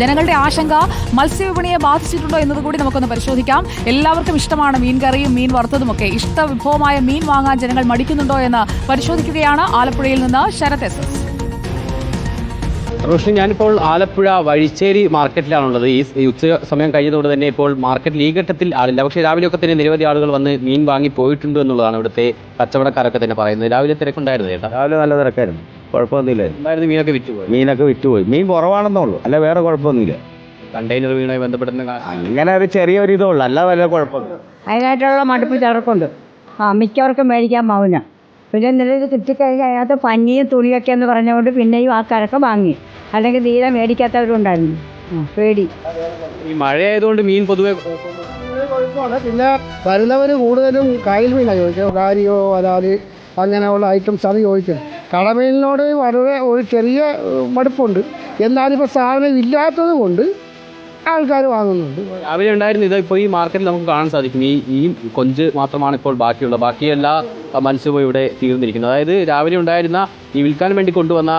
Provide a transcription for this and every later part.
ജനങ്ങളുടെ ആശങ്ക മത്സ്യവിപണിയെ ബാധിച്ചിട്ടുണ്ടോ എന്നത് കൂടി നമുക്കൊന്ന് പരിശോധിക്കാം. എല്ലാവർക്കും ഇഷ്ടമാണ് മീൻ കറിയും മീൻ ഇഷ്ട വിഭവമായ മീൻ വാങ്ങാൻ ജനങ്ങൾ മടിക്കുന്നുണ്ടോ എന്ന് പരിശോധിക്കുകയാണ് ആലപ്പുഴയിൽ നിന്ന് ശരത് എസ് എസ്. റോഷിനി ഞാനിപ്പോൾ ആലപ്പുഴ വഴിച്ചേരി മാർക്കറ്റിലാണുള്ളത്. ഈ ഈ ഉച്ച സമയം കഴിഞ്ഞതുകൊണ്ട് തന്നെ ഇപ്പോൾ മാർക്കറ്റിൽ ഈ ഘട്ടത്തിൽ ആളില്ല. പക്ഷേ രാവിലെയൊക്കെ തന്നെ നിരവധി ആളുകൾ വന്ന് മീൻ വാങ്ങി പോയിട്ടുണ്ട് എന്നുള്ളതാണ് ഇവിടുത്തെ കച്ചവടക്കാരൊക്കെ തന്നെ പറയുന്നത്. രാവിലെ തിരക്കുണ്ടായിരുന്നു ചേട്ടാ? രാവിലെ നല്ല തിരക്കായിരുന്നു. കുഴപ്പമൊന്നുമില്ലായിരുന്നു ഉണ്ടായിരുന്നു മീനൊക്കെ വിറ്റുപോയി? മീനൊക്കെ വിറ്റുപോയി. മീൻ കുറവാണെന്നേ ഉള്ളൂ അല്ല വേറെ കുഴപ്പമൊന്നുമില്ല. കണ്ടെയ്നർ മീനുമായി ബന്ധപ്പെടുന്ന കാ- അങ്ങനെ ഒരു ചെറിയൊരു ഇതേ ഉള്ളൂ അല്ല വല്ല കുഴപ്പമില്ല അതിനായിട്ടുള്ള മടുപ്പ് ചിലർക്കുണ്ട്. ആ മിക്കവർക്കും മേടിക്കാൻ മൗന പിന്നെ ഇത് കിട്ടിക്കഴിഞ്ഞാൽ അതിനകത്ത് പഞ്ഞിയും തുണിയൊക്കെ എന്ന് പറഞ്ഞുകൊണ്ട് പിന്നെയും ആൾക്കാരൊക്കെ വാങ്ങി. അല്ലെങ്കിൽ തീരെ മേടിക്കാത്തവരുണ്ടായിരുന്നു. ആ പേടി. ഈ മഴയായതുകൊണ്ട് മീൻ പൊതുവെ കുഴപ്പമാണ് പിന്നെ വരുന്നവർ കൂടുതലും കായൽ മീനാണ് ചോദിച്ചത് കാരിയോ വരാൽ അങ്ങനെയുള്ള ഐറ്റംസ് ആണ് ചോദിക്കുന്നത്. കടമീനിനോട് വളരെ ഒരു ചെറിയ മടുപ്പുണ്ട്. എന്നാലിപ്പോൾ സാധനം ഇല്ലാത്തത് കൊണ്ട് ആൾക്കാർ വാങ്ങുന്നുണ്ട്. അവിടെ ഉണ്ടായിരുന്നു ഇത്. ഇപ്പോൾ ഈ മാർക്കറ്റിൽ നമുക്ക് കാണാൻ സാധിക്കും. ഈ ഈ കൊഞ്ച് മാത്രമാണ് ഇപ്പോൾ ബാക്കിയുള്ളത്. ബാക്കി എല്ലാ മത്സ്യവും ഇവിടെ തീർന്നിരിക്കുന്നത്. അതായത് രാവിലെ ഉണ്ടായിരുന്ന ഈ വിൽക്കാൻ വേണ്ടി കൊണ്ടുവന്ന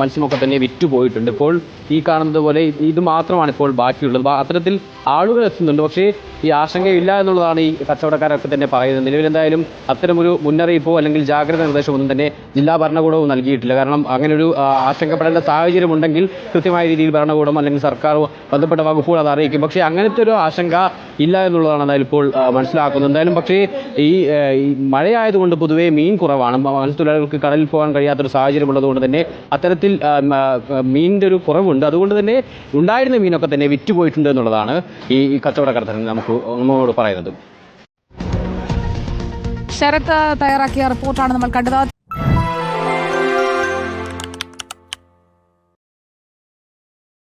മത്സ്യമൊക്കെ തന്നെ വിറ്റ് പോയിട്ടുണ്ട്. ഇപ്പോൾ ഈ കാണുന്നത് പോലെ ഇത് മാത്രമാണ് ഇപ്പോൾ ബാക്കിയുള്ളത്. അത്തരത്തിൽ ആളുകൾ എത്തുന്നുണ്ട്. പക്ഷേ ഈ ആശങ്കയില്ല എന്നുള്ളതാണ് ഈ കച്ചവടക്കാരൊക്കെ തന്നെ പറയുന്നത്. നിലവിലെന്തായാലും അത്തരമൊരു മുന്നറിയിപ്പോ അല്ലെങ്കിൽ ജാഗ്രത നിർദ്ദേശമൊന്നും തന്നെ ജില്ലാ ഭരണകൂടവും നൽകിയിട്ടില്ല. കാരണം അങ്ങനൊരു ആശങ്കപ്പെടേണ്ട സാഹചര്യം ഉണ്ടെങ്കിൽ കൃത്യമായ രീതിയിൽ ഭരണകൂടം അല്ലെങ്കിൽ സർക്കാർ ബന്ധപ്പെട്ട വകുപ്പുകൾ അത് അറിയിക്കും. പക്ഷേ അങ്ങനത്തെ ഒരു ആശങ്ക ഇല്ല എന്നുള്ളതാണ് എന്തായാലും ഇപ്പോൾ മനസ്സിലാക്കുന്നത്. എന്തായാലും പക്ഷേ ഈ മഴയായതുകൊണ്ട് പൊതുവേ മീൻ കുറവാണ്. മത്സ്യത്തൊഴിലാളികൾക്ക് കടലിൽ പോകാൻ കഴിയാത്തൊരു സാഹചര്യം ഉള്ളതുകൊണ്ട് തന്നെ അത്തരത്തിൽ മീനിന്റെ ഒരു കുറവുണ്ട്. അതുകൊണ്ട് തന്നെ ഉണ്ടായിരുന്ന മീനൊക്കെ തന്നെ വിറ്റുപോയിട്ടുണ്ട് എന്നുള്ളതാണ് ഈ കച്ചവടക്കാരത്തിന് നമുക്ക് നമ്മളോട് പറയുന്നത്. ശരത് തയ്യാറാക്കിയ റിപ്പോർട്ടാണ് നമ്മൾ കണ്ടത്.